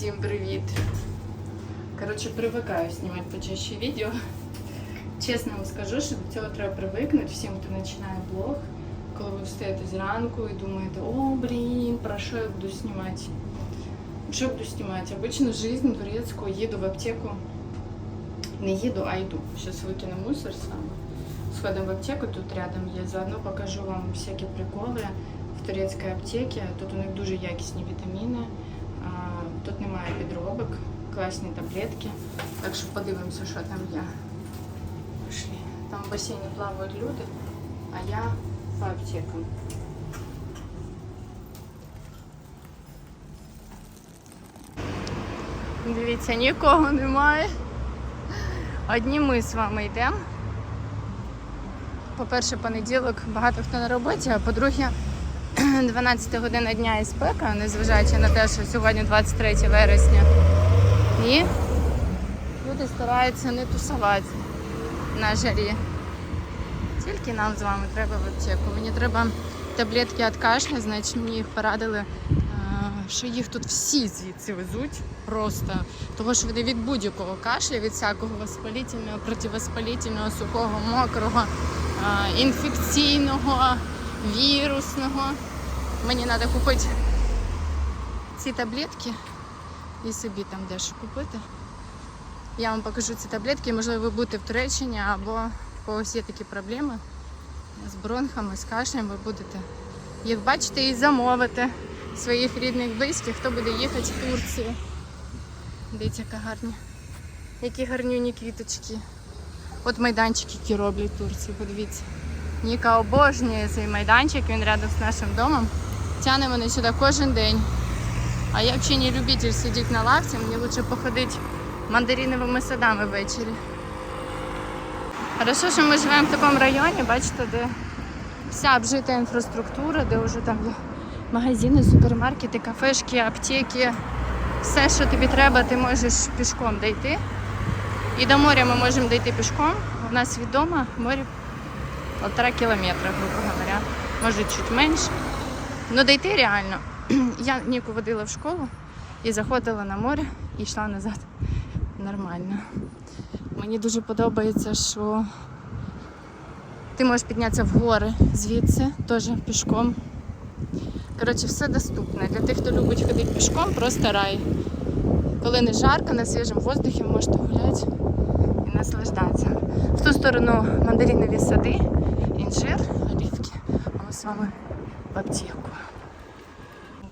Всім привіт! Коротше, привикаю знімати почаще відео. Чесно вам скажу, що до цього треба привикнути всім, хто починає блог. Коли ви встаєте зранку і думаєте, о, блін, про що я буду знімати? Що буду знімати? Обично жизнь турецьку, їду в аптеку. Не їду, а йду. Зараз викину мусор саме. Сходимо в аптеку, тут рядом є. Заодно покажу вам всякі приколи в турецькій аптеці. Тут у них дуже якісні вітаміни. Тут немає підробок, класні таблетки. Так що подивимося, що там є. Пішли. Там в басейні плавають люди, а я по аптекам. Дивіться, нікого немає. Одні ми з вами йдемо. По-перше, понеділок багато хто на роботі, а по-друге, 12 година дня і спека, незважаючи на те, що сьогодні 23 вересня. І люди стараються не тусувати на жарі. Тільки нам з вами треба в аптеку. Мені треба таблетки від кашля, значить мені їх порадили, е, що їх тут всі звідси везуть. Просто того, що вони від будь-якого кашля, від всякого воспалительного, противоспалительного, сухого, мокрого, е, інфекційного, вірусного. Мені треба купити ці таблетки і собі там дещо купити. Я вам покажу ці таблетки, можливо, ви будете в Туреччині або в когось є такі проблеми з бронхами, з кашлем, ви будете їх бачити і замовити своїх рідних, близьких, хто буде їхати в Турцію. Дивіться, яка гарні. Які гарнюні квіточки. От майданчик, який роблять в Турції, подивіться. Ніка обожнює цей майданчик, він рядом з нашим домом. Тяне мене сюди кожен день. А я взагалі не любитель сидіти на лавці, мені краще походити мандариновими садами ввечері. Хорошо, що ми живемо в такому районі, бачите, де вся обжита інфраструктура, де вже там є магазини, супермаркети, кафешки, аптеки. Все, що тобі треба, ти можеш пішком дійти. І до моря ми можемо дійти пішком. У нас від дому море полтора кілометра, грубо говоря. Може чуть менше. Ну дійти реально. Я Ніку водила в школу і заходила на море і йшла назад. Нормально. Мені дуже подобається, що ти можеш піднятися в гори звідси, теж пішком. Коротше, все доступне. Для тих, хто любить ходити пішком, просто рай. Коли не жарко, на свіжому воздухі можете гуляти і наслаждатися. В ту сторону мандаринові сади, інжир, олівки. А ми з вами в аптеку.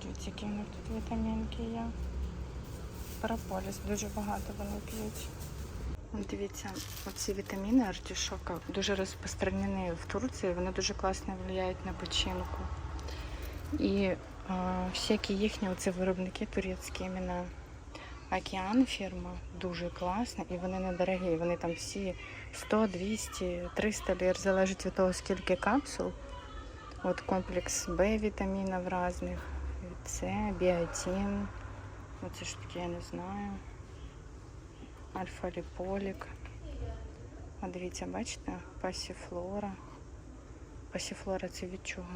Дивіться, які в них тут вітамінки є. Прополіс дуже багато вони п'ють. Дивіться, оці вітаміни артішока дуже розпространені в Турції, вони дуже класно впливають на печінку. І е, всякі їхні оці виробники турецькі, іменно Океан фірма, дуже класна і вони недорогі. Вони там всі 100, 200, 300 лір, залежить від того, скільки капсул. От комплекс Б вітамінів різних, С, біотин. Оце ж таке я не знаю. Альфа-ліполік. А дивіться, бачите? Пасіфлора. Пасіфлора це від чого?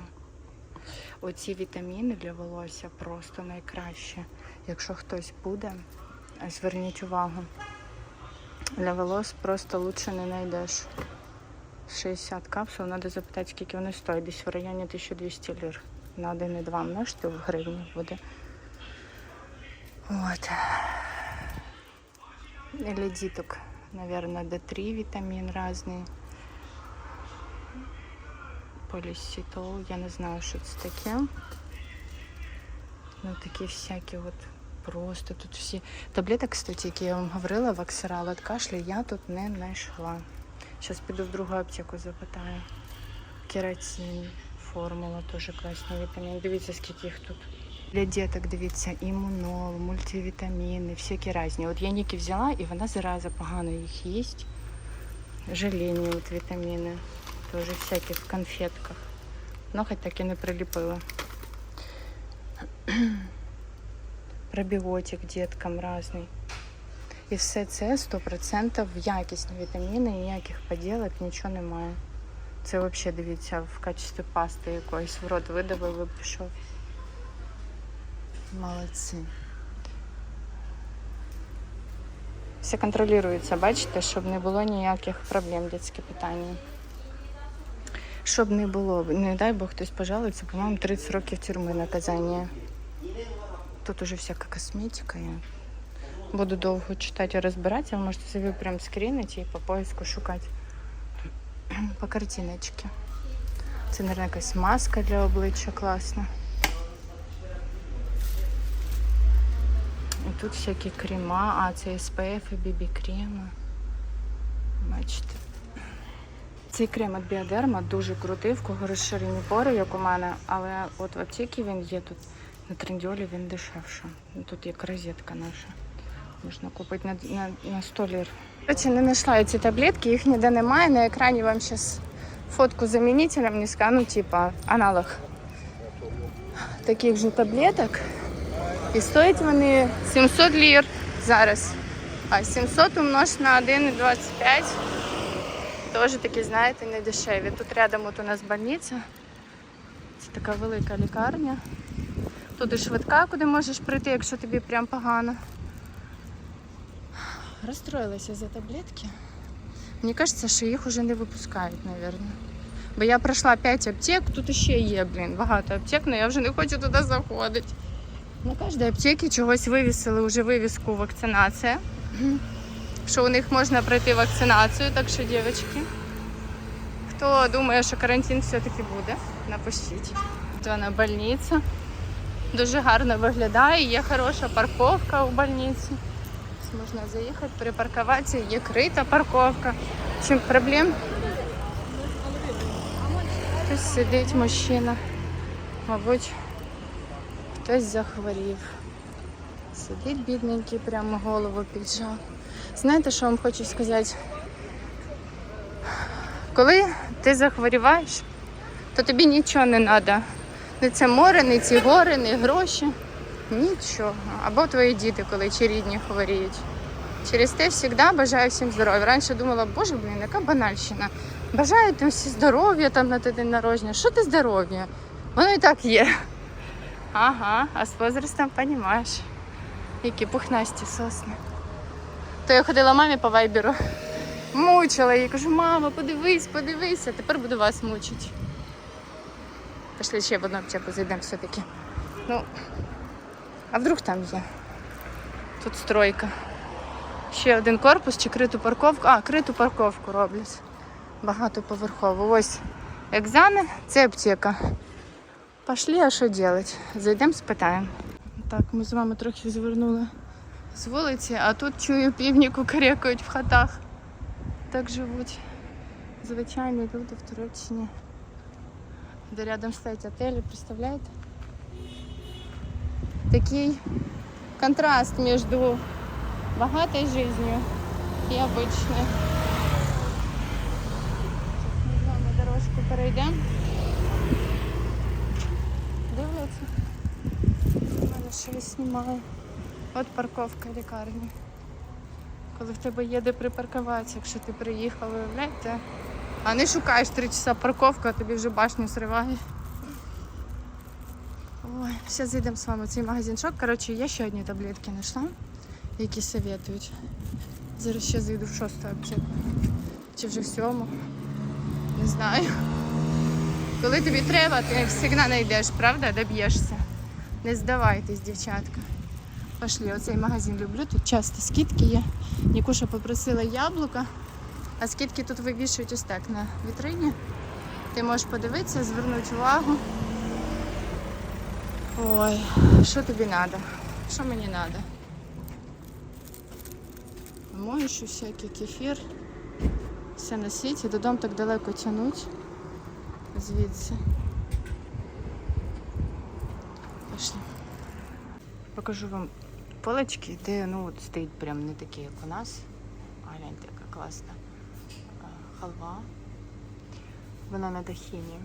Оці вітаміни для волосся просто найкраще. Якщо хтось буде, зверніть увагу. Для волос просто лучше не знайдеш. 60 капсул, треба запитати, скільки вони стоять. Десь в районі 1200 лір. На 1,2 множити в гривні буде. От. Для діток, наверное, D3 вітамін різний. Полісітол, я не знаю, що це таке. Ну, такі всякі от просто тут всі. Таблеток, кстати, які я вам говорила, ваксирал від кашля, я тут не знайшла. Зараз піду в другу аптеку запитаю. Кератин, формула, теж класний вітамін. Дивіться, скільки їх тут. Для діток, дивіться, імунол, мультивітаміни, всякі різні. От я Ніки взяла і вона зараза погано їх їсть. Желені, от вітаміни. Теж всякі в конфетках. Ну, хоч так і не приліпила. Пробіотик діткам різний. І все це 100% якісні вітаміни, ніяких поділок, нічого немає. Це взагалі, дивіться, в качестві пасти якоїсь в рот видавив і пішов. Молодці. Все контролюється, бачите, щоб не було ніяких проблем дитяче питання. Щоб не було, не дай Бог хтось пожалується, по-моєму, 30 років тюрми наказання. Тут уже всяка косметика. Я буду довго читати і розбиратися. Ви можете собі прям скрінити і по поиску шукати по картиночці. Це, мабуть, якась маска для обличчя класна. І тут всякі крема, а це SPF і BB креми. Бачите. Цей крем від Біодерма дуже крутий, в кого розширені пори, як у мене, але от в аптеці він є тут. На трендіолі він дешевше. Тут як розетка наша. Можна купити на, на, на 100 лір. Короче, не знайшла я ці таблетки, їх ніде немає. На екрані вам зараз фотку замінителя мені скану, типа аналог таких же таблеток. І стоять вони 700 лір зараз. А 700 умнож на 1,25 теж такі, знаєте, не дешеві. Тут рядом от у нас больниця. Це така велика лікарня. Тут швидка, куди можеш прийти, якщо тобі прям погано. Розстроїлася за таблетки. Мені кажеться, що їх вже не випускають, мабуть. Бо я пройшла 5 аптек, тут ще є, блін, багато аптек, але я вже не хочу туди заходити. На кожній аптеці чогось вивісили вже вивіску вакцинація. Що у них можна пройти вакцинацію, так що, дівчатки, хто думає, що карантин все-таки буде, напишіть. Це вона больниця. Дуже гарно виглядає, є хороша парковка у больниці. Можна заїхати, припаркуватися, є крита парковка. Чим проблем? Хтось сидить, мужчина. Мабуть, хтось захворів. Сидить бідненький, прямо голову піджав. Знаєте, що вам хочу сказати? Коли ти захворіваєш, то тобі нічого не треба. Не це море, не ці гори, не гроші. Нічого. Або твої діти, коли чи рідні хворіють. Через те завжди бажаю всім здоров'я. Раніше думала, боже, блін, яка банальщина. Бажаю тим всі здоров'я там на те день народження. Що ти здоров'я? Воно і так є. Ага, а з возрастом розумієш, які пухнасті сосни. То я ходила мамі по вайберу, мучила її, кажу, мама, подивись, подивися, тепер буду вас мучити. Пішли ще в одну аптеку зайдемо все-таки. Ну, а вдруг там є? Тут стройка. Ще один корпус чи криту парковку. А, криту парковку роблять. Багатоповерхову. Ось екзани, це аптека. Пошли, а що робити? Зайдемо, спитаємо. Так, ми з вами трохи звернули з вулиці, а тут чую півні кукарекають в хатах. Так живуть звичайні люди в Туреччині. Де рядом стоять отелі, представляєте? Такий контраст між богатой жизнью і обычной. Ми з вами дорожку перейдемо. Дивляться. Мене знімаю. От парковка лікарні. Коли в тебе є де припаркуватися, якщо ти приїхав, виявляєте. А не шукаєш три часа парковку, а тобі вже башню зриває. Ой, зараз зайдемо з вами в цей магазин шок. Коротше, я ще одні таблетки знайшла, які советують. Зараз ще зайду в шосту аптеку. Чи вже в сьому. Не знаю. Коли тобі треба, ти завжди знайдеш, правда? Доб'єшся. Не здавайтесь, дівчатка. Пошли, оцей магазин люблю. Тут часто скидки є. Нікуша попросила яблука, а скидки тут вивішують ось так на вітрині. Ти можеш подивитися, звернути увагу. Ой, що тобі треба? Що мені треба? Моющу всякий кефір. Все на світі. Додому так далеко тянуть. Звідси. Пішли. Покажу вам полочки, де ну от стоїть прям не такі, як у нас. А гляньте, яка класна халва. Вона на дахіні.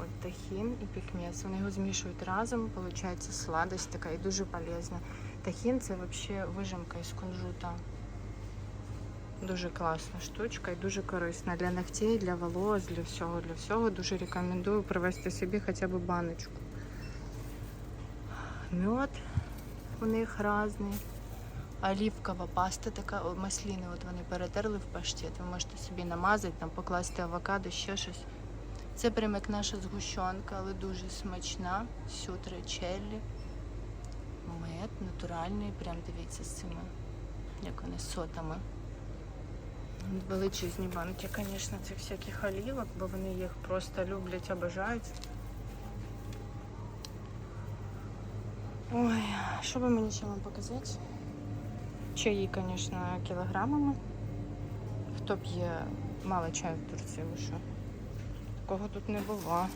От тахін і пікмес. Вони його змішують разом, виходить сладость така і дуже полезна. Тахін це взагалі вижимка із кунжута. Дуже класна штучка і дуже корисна для ногтей, для волос, для всього, для всього. Дуже рекомендую привезти собі хоча б баночку. Мед. у них різні. Оливкова паста така, масліни, от вони перетерли в паштет. Ви можете собі намазати, там покласти авокадо, ще щось. Це прям як наша згущенка, але дуже смачна. Сютри челлі. Мед натуральний, прям дивіться з цими, як вони сотами. Величезні банки, звісно, цих всяких олівок, бо вони їх просто люблять, обожають. Ой, що би мені ще вам показати? Чаї, звісно, кілограмами. Хто п'є мало чаю в Турції, ви що? Такого тут не було.